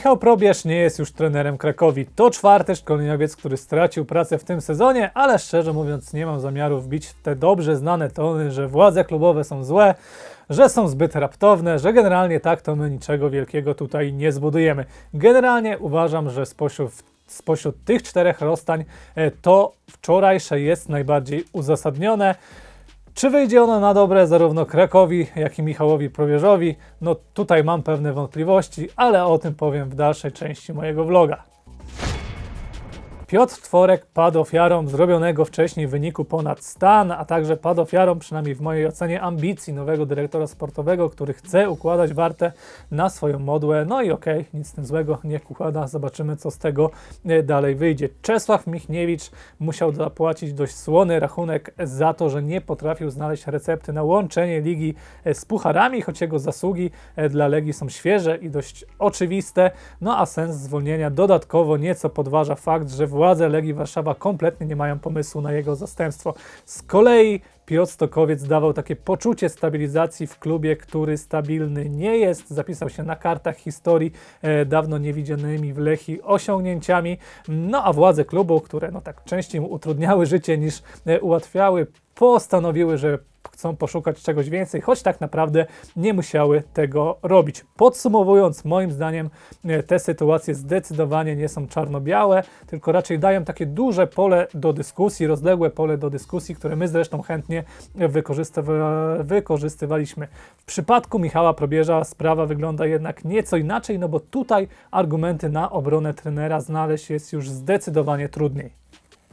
Michał Probierz nie jest już trenerem Krakowi. To czwarty szkoleniowiec, który stracił pracę w tym sezonie, ale szczerze mówiąc nie mam zamiaru wbić te dobrze znane tony, że władze klubowe są złe, że są zbyt raptowne, że generalnie tak to my niczego wielkiego tutaj nie zbudujemy. Generalnie uważam, że spośród, spośród tych czterech rozstań e, to wczorajsze jest najbardziej uzasadnione. Czy wyjdzie ono na dobre zarówno Krakowi, jak i Michałowi Probierzowi? No tutaj mam pewne wątpliwości, ale o tym powiem w dalszej części mojego vloga. Piotr Tworek padł ofiarą zrobionego wcześniej wyniku ponad stan, a także padł ofiarą, przynajmniej w mojej ocenie, ambicji nowego dyrektora sportowego, który chce układać wartę na swoją modłę. No i okej, nic z tym złego, niech układa, zobaczymy co z tego e, dalej wyjdzie. Czesław Michniewicz musiał zapłacić dość słony rachunek za to, że nie potrafił znaleźć recepty na łączenie ligi e, z pucharami, choć jego zasługi e, dla Legii są świeże i dość oczywiste, no a sens zwolnienia dodatkowo nieco podważa fakt, że władze Legii Warszawa kompletnie nie mają pomysłu na jego zastępstwo. Z kolei Piotr Stokowiec dawał takie poczucie stabilizacji w klubie, który stabilny nie jest. Zapisał się na kartach historii e, dawno niewidzianymi w Lechi osiągnięciami. No a władze klubu, które no tak częściej mu utrudniały życie niż e, ułatwiały, postanowiły, że chcą poszukać czegoś więcej, choć tak naprawdę nie musiały tego robić. Podsumowując, moim zdaniem e, te sytuacje zdecydowanie nie są czarno-białe, tylko raczej dają takie duże pole do dyskusji, rozległe pole do dyskusji, które my zresztą chętnie wykorzystywa wykorzystywaliśmy. W przypadku Michała Probierza sprawa wygląda jednak nieco inaczej, no bo tutaj argumenty na obronę trenera znaleźć jest już zdecydowanie trudniej.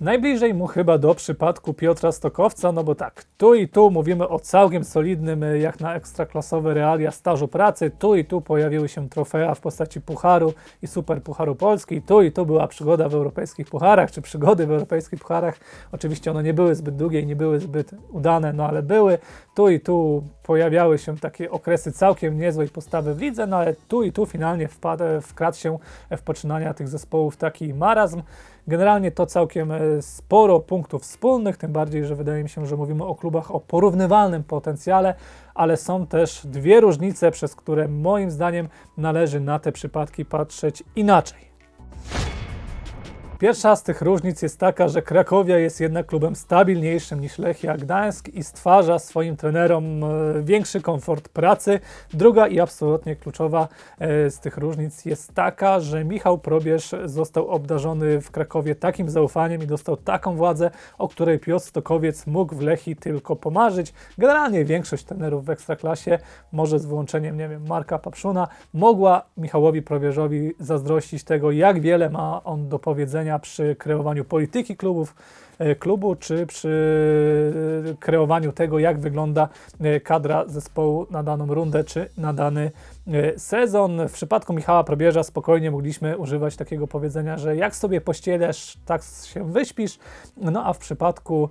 Najbliżej mu chyba do przypadku Piotra Stokowca, no bo tak, tu i tu mówimy o całkiem solidnym, e, jak na ekstraklasowe realia stażu pracy, tu i tu pojawiły się trofea w postaci Pucharu i Super Pucharu Polski, tu i tu była przygoda w europejskich pucharach, czy przygody w europejskich pucharach. Oczywiście one nie były zbyt długie i nie były zbyt udane, no ale były. Tu i tu pojawiały się takie okresy całkiem niezłej postawy w lidze, no ale tu i tu finalnie wpadł, wkradł się w poczynania tych zespołów taki marazm. Generalnie to całkiem e, sporo punktów wspólnych, tym bardziej, że wydaje mi się, że mówimy o klubach o porównywalnym potencjale, ale są też dwie różnice, przez które moim zdaniem należy na te przypadki patrzeć inaczej. Pierwsza z tych różnic jest taka, że Krakowia jest jednak klubem stabilniejszym niż Lechia Gdańsk i stwarza swoim trenerom e, większy komfort pracy. Druga i absolutnie kluczowa e, z tych różnic jest taka, że Michał Probierz został obdarzony w Krakowie takim zaufaniem i dostał taką władzę, o której Piotr Stokowiec mógł w Lechii tylko pomarzyć. Generalnie większość trenerów w Ekstraklasie, może z wyłączeniem, nie wiem, Marka Papszuna, mogła Michałowi Probierzowi zazdrościć tego, jak wiele ma on do powiedzenia przy kreowaniu polityki klubów, e, klubu, czy przy e, kreowaniu tego, jak wygląda e, kadra zespołu na daną rundę, czy na dany sezon. W przypadku Michała Probierza spokojnie mogliśmy używać takiego powiedzenia, że jak sobie pościelesz, tak się wyśpisz. No a w przypadku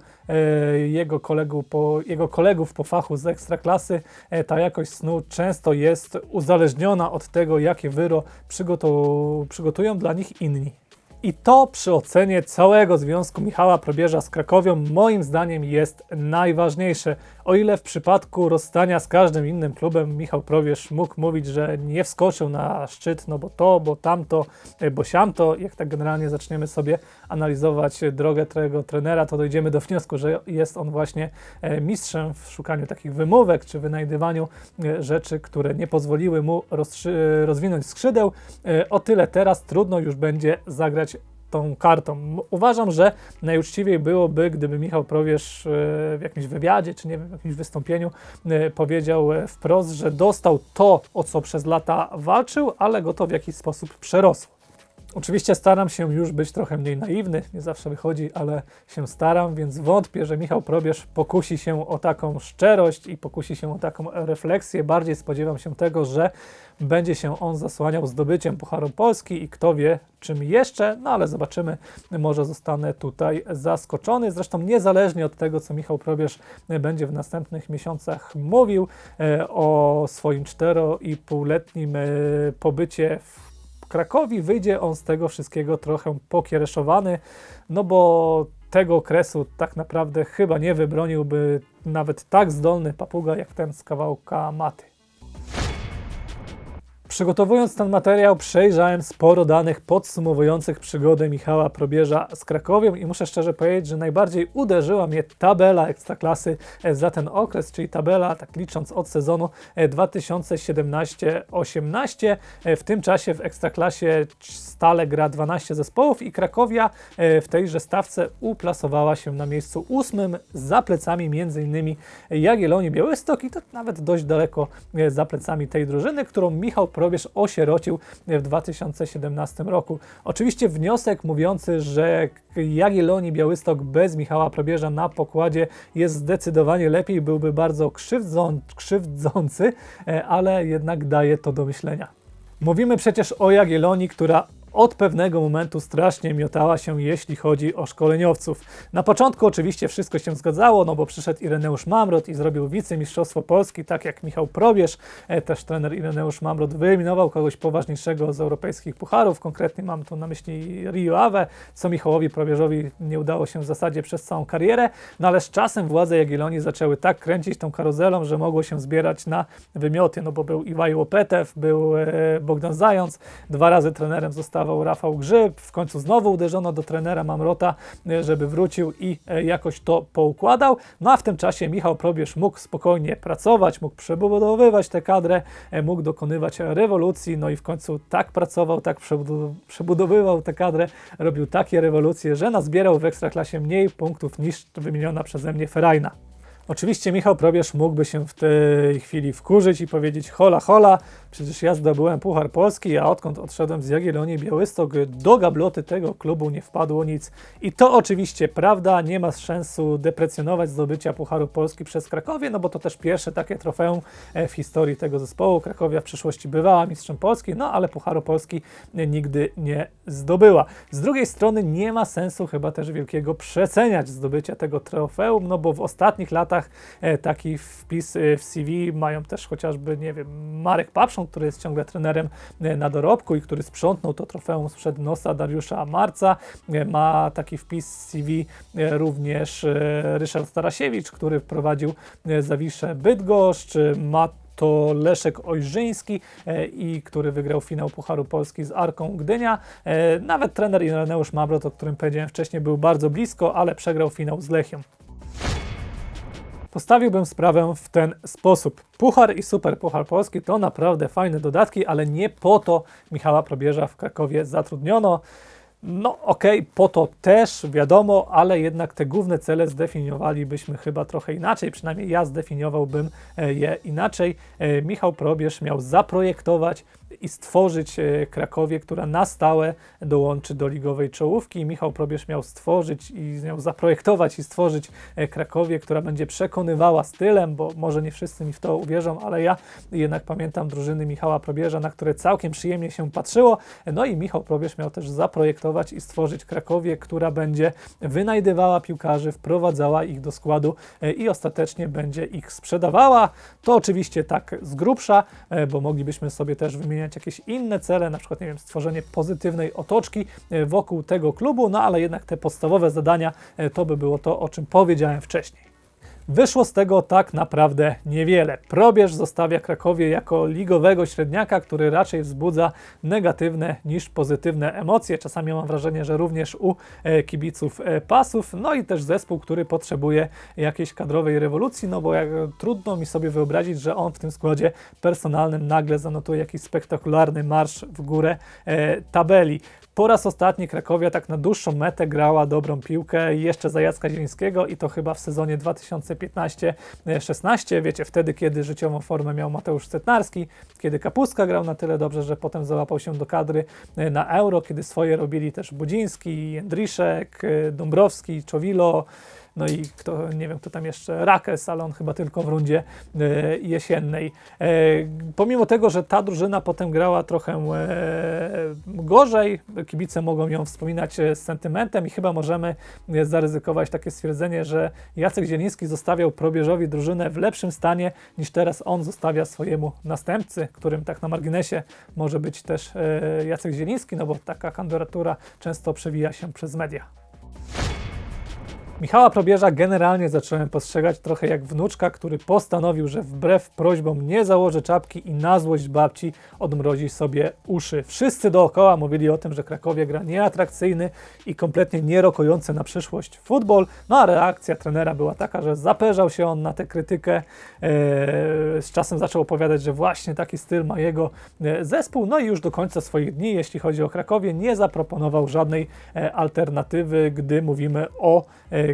jego, kolegu po, jego kolegów po fachu z ekstraklasy, ta jakość snu często jest uzależniona od tego, jakie wyro przygotu, przygotują dla nich inni. I to przy ocenie całego związku Michała Probierza z Krakowią moim zdaniem jest najważniejsze. O ile w przypadku rozstania z każdym innym klubem Michał Probierz mógł mówić, że nie wskoczył na szczyt, no bo to, bo tamto, e, bo siamto, jak tak generalnie zaczniemy sobie analizować drogę tego trenera, to dojdziemy do wniosku, że jest on właśnie e, mistrzem w szukaniu takich wymówek czy wynajdywaniu e, rzeczy, które nie pozwoliły mu rozwinąć skrzydeł. O tyle teraz trudno już będzie zagrać tą kartą. Uważam, że najuczciwiej byłoby, gdyby Michał Prowierz e, w jakimś wywiadzie, czy nie wiem, w jakimś wystąpieniu e, powiedział e, wprost, że dostał to, o co przez lata walczył, ale go to w jakiś sposób przerosło. Oczywiście staram się już być trochę mniej naiwny, nie zawsze wychodzi, ale się staram, więc wątpię, że Michał Probierz pokusi się o taką szczerość i pokusi się o taką refleksję. Bardziej spodziewam się tego, że będzie się on zasłaniał zdobyciem Pucharu Polski i kto wie czym jeszcze, no ale zobaczymy, może zostanę tutaj zaskoczony. Zresztą niezależnie od tego, co Michał Probierz będzie w następnych miesiącach mówił e, o swoim cztero i półletnim e, pobycie w Krakowi wyjdzie on z tego wszystkiego trochę pokiereszowany, no bo tego okresu tak naprawdę chyba nie wybroniłby nawet tak zdolny papuga jak ten z kawałka maty. Przygotowując ten materiał, przejrzałem sporo danych podsumowujących przygodę Michała Probierza z Krakowią i muszę szczerze powiedzieć, że najbardziej uderzyła mnie tabela Ekstraklasy e, za ten okres, czyli tabela, tak licząc od sezonu e, 2017-18. E, W tym czasie w Ekstraklasie stale gra 12 zespołów i Krakowia e, w tejże stawce uplasowała się na miejscu ósmym za plecami m.in. Jagiellonii Białystok i to nawet dość daleko e, za plecami tej drużyny, którą Michał Probierz osierocił w 2017 roku. Oczywiście wniosek mówiący, że Jagiellonii Białystok bez Michała Probierza na pokładzie jest zdecydowanie lepiej, byłby bardzo krzywdzą, krzywdzący, e, ale jednak daje to do myślenia. Mówimy przecież o Jagiellonii, która od pewnego momentu strasznie miotała się, jeśli chodzi o szkoleniowców. Na początku oczywiście wszystko się zgadzało, no bo przyszedł Ireneusz Mamrot i zrobił wicemistrzostwo Polski, tak jak Michał Probierz. E, też trener Ireneusz Mamrot wyeliminował kogoś poważniejszego z europejskich pucharów, konkretnie mam tu na myśli Rio Ave, co Michałowi Probierzowi nie udało się w zasadzie przez całą karierę, no ale z czasem władze Jagiellonii zaczęły tak kręcić tą karuzelą, że mogło się zbierać na wymioty, no bo był Iwaj Łopetew, był e, Bogdan Zając, dwa razy trenerem Rafał Grzyb, w końcu znowu uderzono do trenera Mamrota, e, żeby wrócił i e, jakoś to poukładał. No a w tym czasie Michał Probierz mógł spokojnie pracować, mógł przebudowywać tę kadrę, e, mógł dokonywać rewolucji, no i w końcu tak pracował, tak przebudow- przebudowywał tę kadrę, robił takie rewolucje, że nazbierał w Ekstraklasie mniej punktów niż wymieniona przeze mnie Ferajna. Oczywiście Michał Probierz mógłby się w tej chwili wkurzyć i powiedzieć hola hola, przecież ja zdobyłem Puchar Polski, a odkąd odszedłem z Jagiellonii Białystok, do gabloty tego klubu nie wpadło nic. I to oczywiście prawda, nie ma sensu deprecjonować zdobycia Pucharu Polski przez Krakowię, no bo to też pierwsze takie trofeum e, w historii tego zespołu. Krakowia w przyszłości bywała mistrzem Polski, no ale Pucharu Polski nigdy nie zdobyła. Z drugiej strony nie ma sensu chyba też wielkiego przeceniać zdobycia tego trofeum, no bo w ostatnich latach e, taki wpis e, w CV mają też chociażby, nie wiem, Marek Papszon, który jest ciągle trenerem e, na dorobku i który sprzątnął to trofeum sprzed nosa Dariusza Marca. Ma taki wpis w CV również Ryszard Starasiewicz, który wprowadził e, Zawiszę Bydgoszcz, ma to Leszek Ojrzyński, i który wygrał finał Pucharu Polski z Arką Gdynia. Nawet trener Ireneusz Mabrot, o którym powiedziałem wcześniej, był bardzo blisko, ale przegrał finał z Lechią. Postawiłbym sprawę w ten sposób. Puchar i Super Puchar Polski to naprawdę fajne dodatki, ale nie po to Michała Probierza w Krakowie zatrudniono. No okej, po to też wiadomo, ale jednak te główne cele zdefiniowalibyśmy chyba trochę inaczej, przynajmniej ja zdefiniowałbym e, je inaczej. E, Michał Probierz miał zaprojektować i stworzyć e, Krakowię, która na stałe dołączy do ligowej czołówki. Michał Probierz miał stworzyć i miał zaprojektować i stworzyć e, Krakowię, która będzie przekonywała stylem, bo może nie wszyscy mi w to uwierzą, ale ja jednak pamiętam drużyny Michała Probierza, na które całkiem przyjemnie się patrzyło. No i Michał Probierz miał też zaprojektować i stworzyć Krakowię, która będzie wynajdywała piłkarzy, wprowadzała ich do składu e, i ostatecznie będzie ich sprzedawała. To oczywiście tak z grubsza, e, bo moglibyśmy sobie też wymieniać jakieś inne cele, na przykład, nie wiem, stworzenie pozytywnej otoczki e, wokół tego klubu, no ale jednak te podstawowe zadania to by było to, o czym powiedziałem wcześniej. Wyszło z tego tak naprawdę niewiele. Probierz zostawia Krakowie jako ligowego średniaka, który raczej wzbudza negatywne niż pozytywne emocje. Czasami mam wrażenie, że również u e, kibiców e, pasów. No i też zespół, który potrzebuje jakiejś kadrowej rewolucji, no bo jak, trudno mi sobie wyobrazić, że on w tym składzie personalnym nagle zanotuje jakiś spektakularny marsz w górę e, tabeli. Po raz ostatni Krakowia tak na dłuższą metę grała dobrą piłkę jeszcze za Jacka Zielińskiego i to chyba w sezonie 2015-16, wiecie, wtedy kiedy życiową formę miał Mateusz Cetnarski, kiedy Kapuska grał na tyle dobrze, że potem załapał się do kadry e, na Euro, kiedy swoje robili też Budziński, Jędriszek, e, Dąbrowski, Czowilo, no i kto, nie wiem kto tam jeszcze, Rakes, ale on chyba tylko w rundzie e, jesiennej. E, pomimo tego, że ta drużyna potem grała trochę e, gorzej, kibice mogą ją wspominać z sentymentem i chyba możemy zaryzykować takie stwierdzenie, że Jacek Zieliński zostawiał probierzowi drużynę w lepszym stanie niż teraz on zostawia swojemu następcy, którym tak na marginesie może być też Jacek Zieliński, no bo taka kandydatura często przewija się przez media. Michała Probierza generalnie zacząłem postrzegać trochę jak wnuczka, który postanowił, że wbrew prośbom nie założy czapki i na złość babci odmrozi sobie uszy. Wszyscy dookoła mówili o tym, że Krakowie gra nieatrakcyjny i kompletnie nierokujący na przyszłość futbol, no a reakcja trenera była taka, że zaperzał się on na tę krytykę. Eee, z czasem zaczął opowiadać, że właśnie taki styl ma jego e, zespół, no i już do końca swoich dni, jeśli chodzi o Krakowie, nie zaproponował żadnej e, alternatywy, gdy mówimy o e,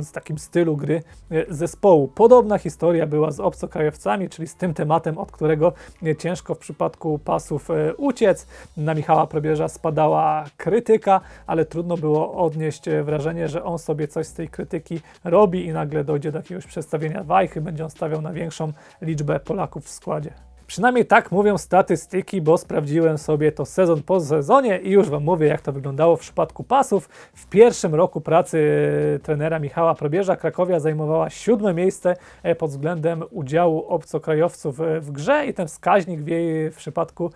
z takim stylu gry e, zespołu. Podobna historia była z obcokrajowcami, czyli z tym tematem, od którego e, ciężko w przypadku pasów e, uciec. Na Michała Probierza spadała krytyka, ale trudno było odnieść wrażenie, że on sobie coś z tej krytyki robi i nagle dojdzie do jakiegoś przedstawienia wajchy, będzie on stawiał na większą liczbę Polaków w składzie. Przynajmniej tak mówią statystyki, bo sprawdziłem sobie to sezon po sezonie i już Wam mówię, jak to wyglądało w przypadku pasów. W pierwszym roku pracy e, trenera Michała Probierza Krakowia zajmowała siódme miejsce e, pod względem udziału obcokrajowców e, w grze i ten wskaźnik w jej w przypadku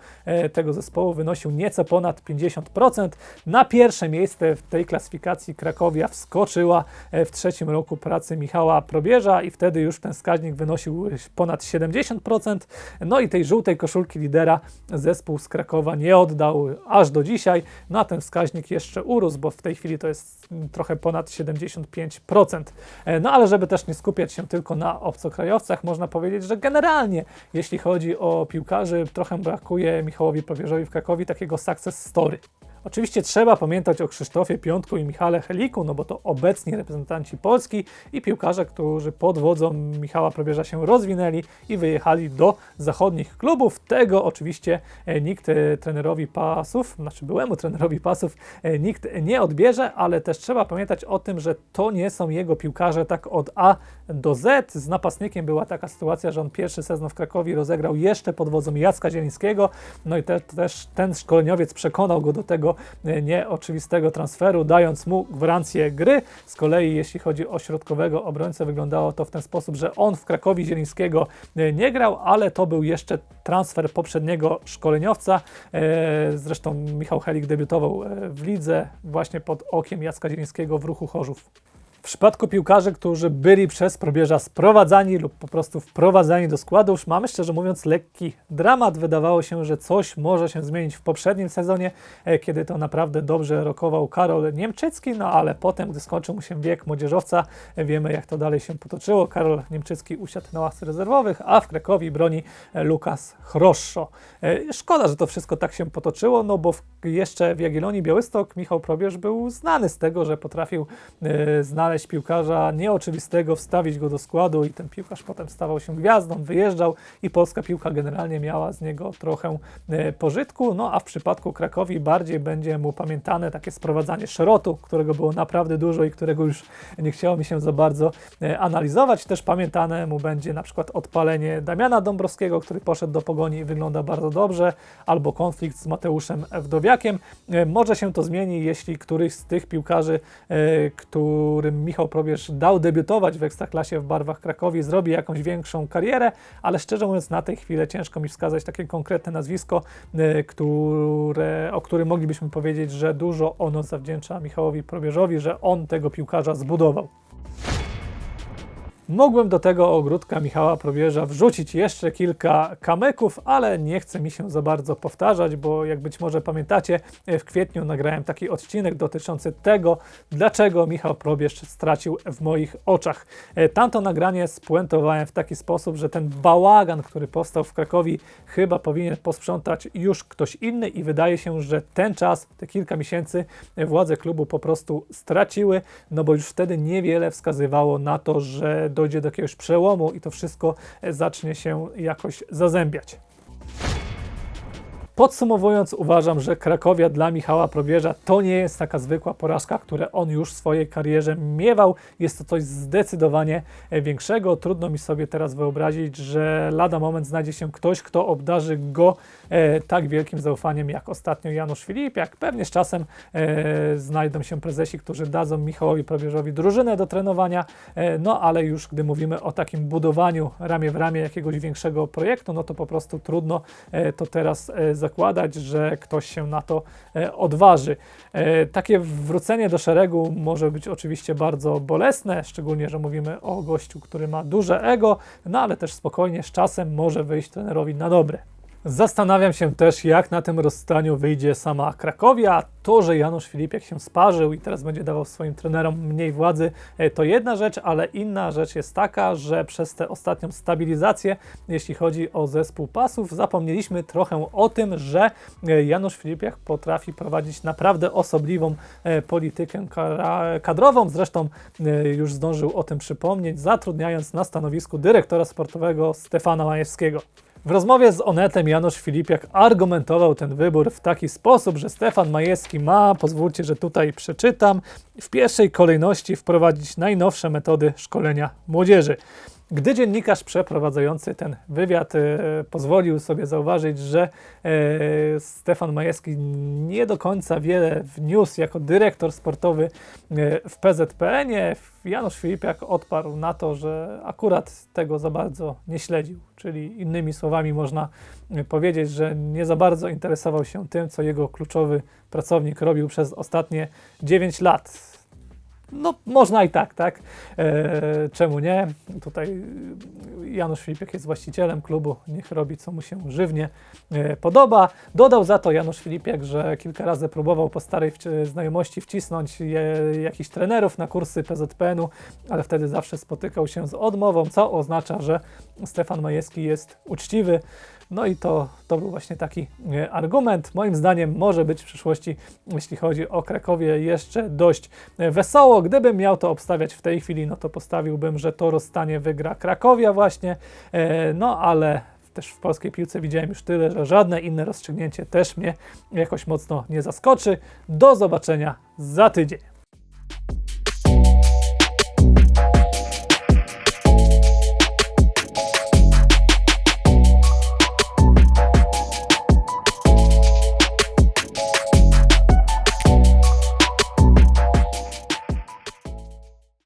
tego zespołu wynosił nieco ponad 50%. Na pierwsze miejsce w tej klasyfikacji Krakowia wskoczyła w trzecim roku pracy Michała Probierza i wtedy już ten wskaźnik wynosił ponad 70%. No i tej żółtej koszulki lidera zespół z Krakowa nie oddał aż do dzisiaj. No a ten wskaźnik jeszcze urósł, bo w tej chwili to jest trochę ponad 75%. E, No ale żeby też nie skupiać się tylko na obcokrajowcach, można powiedzieć, że generalnie jeśli chodzi o piłkarzy, trochę brakuje Michałowi Probierzowi w Krakowie takiego success story. Oczywiście trzeba pamiętać o Krzysztofie Piątku i Michale Heliku, no bo to obecni reprezentanci Polski i piłkarze, którzy pod wodzą Michała Probierza się rozwinęli i wyjechali do zachodnich klubów. Tego oczywiście e, nikt e, trenerowi pasów, znaczy byłemu trenerowi pasów, e, nikt nie odbierze, ale też trzeba pamiętać o tym, że to nie są jego piłkarze tak od A do Z. Z napastnikiem była taka sytuacja, że on pierwszy sezon w Krakowie rozegrał jeszcze pod wodzą Jacka Zielińskiego, no i te, też ten szkoleniowiec przekonał go do tego e, nieoczywistego transferu, dając mu gwarancję gry. Z kolei jeśli chodzi o środkowego obrońcę, wyglądało to w ten sposób, że on w Krakowie Zielińskiego e, nie grał, ale to był jeszcze transfer poprzedniego szkoleniowca. E, Zresztą Michał Helik debiutował e, w lidze właśnie pod okiem Jacka Zielińskiego w ruchu Chorzów. W przypadku piłkarzy, którzy byli przez probierza sprowadzani lub po prostu wprowadzani do składu, już mamy szczerze mówiąc lekki dramat. Wydawało się, że coś może się zmienić w poprzednim sezonie, e, kiedy to naprawdę dobrze rokował Karol Niemczycki, no ale potem, gdy skończył mu się wiek młodzieżowca, e, wiemy jak to dalej się potoczyło. Karol Niemczycki usiadł na ławce rezerwowych, a w Krakowie broni e, Lukas Chroszczo. Szkoda, że to wszystko tak się potoczyło, no bo w, jeszcze w Jagiellonii Białystok Michał Probierz był znany z tego, że potrafił e, znaleźć piłkarza nieoczywistego, wstawić go do składu i ten piłkarz potem stawał się gwiazdą, wyjeżdżał i polska piłka generalnie miała z niego trochę e, pożytku, no a w przypadku Krakowi bardziej będzie mu pamiętane takie sprowadzanie szerotu, którego było naprawdę dużo i którego już nie chciało mi się za bardzo e, analizować. Też pamiętane mu będzie na przykład odpalenie Damiana Dąbrowskiego, który poszedł do Pogoni i wygląda bardzo dobrze, albo konflikt z Mateuszem Wdowiakiem. E, Może się to zmieni, jeśli któryś z tych piłkarzy, którym Michał Probierz dał debiutować w Ekstraklasie w barwach Krakowi, zrobi jakąś większą karierę, ale szczerze mówiąc na tej chwili ciężko mi wskazać takie konkretne nazwisko, e, które, o którym moglibyśmy powiedzieć, że dużo ono zawdzięcza Michałowi Probierzowi, że on tego piłkarza zbudował. Mogłem do tego ogródka Michała Probierza wrzucić jeszcze kilka kameków, ale nie chce mi się za bardzo powtarzać, bo jak być może pamiętacie, w kwietniu nagrałem taki odcinek dotyczący tego, dlaczego Michał Probierz stracił w moich oczach. E, Tamto nagranie spuentowałem w taki sposób, że ten bałagan, który powstał w Krakowie, chyba powinien posprzątać już ktoś inny i wydaje się, że ten czas, te kilka miesięcy, władze klubu po prostu straciły, no bo już wtedy niewiele wskazywało na to, że dojdzie do jakiegoś przełomu i to wszystko e, zacznie się jakoś zazębiać. Podsumowując, uważam, że Krakowia dla Michała Probierza to nie jest taka zwykła porażka, które on już w swojej karierze miewał. Jest to coś zdecydowanie e, większego. Trudno mi sobie teraz wyobrazić, że lada moment znajdzie się ktoś, kto obdarzy go e, tak wielkim zaufaniem jak ostatnio Janusz Filip, jak pewnie z czasem e, znajdą się prezesi, którzy dadzą Michałowi Probierzowi drużynę do trenowania. E, no ale już gdy mówimy o takim budowaniu ramię w ramię jakiegoś większego projektu, no to po prostu trudno e, to teraz e, zakładać, że ktoś się na to e, odważy. E, Takie wrócenie do szeregu może być oczywiście bardzo bolesne, szczególnie, że mówimy o gościu, który ma duże ego, no ale też spokojnie z czasem może wyjść trenerowi na dobre. Zastanawiam się też, jak na tym rozstaniu wyjdzie sama Krakowia. To, że Janusz Filipiak się sparzył i teraz będzie dawał swoim trenerom mniej władzy, e, to jedna rzecz, ale inna rzecz jest taka, że przez tę ostatnią stabilizację, jeśli chodzi o zespół pasów, zapomnieliśmy trochę o tym, że e, Janusz Filipiak potrafi prowadzić naprawdę osobliwą e, politykę kadrową. Zresztą już zdążył o tym przypomnieć, zatrudniając na stanowisku dyrektora sportowego Stefana Majewskiego. W rozmowie z Onetem Janusz Filipiak argumentował ten wybór w taki sposób, że Stefan Majewski ma, pozwólcie, że tutaj przeczytam, w pierwszej kolejności wprowadzić najnowsze metody szkolenia młodzieży. Gdy dziennikarz przeprowadzający ten wywiad e, pozwolił sobie zauważyć, że e, Stefan Majewski nie do końca wiele wniósł jako dyrektor sportowy e, w PZPN-ie, Janusz Filipiak odparł na to, że akurat tego za bardzo nie śledził. Czyli innymi słowami można e, powiedzieć, że nie za bardzo interesował się tym, co jego kluczowy pracownik robił przez ostatnie 9 lat. No, można i tak, tak? E, czemu nie? Tutaj Janusz Filipiak jest właścicielem klubu, niech robi co mu się żywnie e, podoba. Dodał za to Janusz Filipiak, że kilka razy próbował po starej wci- znajomości wcisnąć je, jakichś trenerów na kursy PZPN-u, ale wtedy zawsze spotykał się z odmową, co oznacza, że Stefan Majewski jest uczciwy. No i to, to był właśnie taki e, argument. Moim zdaniem może być w przyszłości, jeśli chodzi o Krakowie, jeszcze dość e, wesoło. Gdybym miał to obstawiać w tej chwili, no to postawiłbym, że to rozstanie wygra Krakowia właśnie, E, no ale też w polskiej piłce widziałem już tyle, że żadne inne rozstrzygnięcie też mnie jakoś mocno nie zaskoczy. Do zobaczenia za tydzień.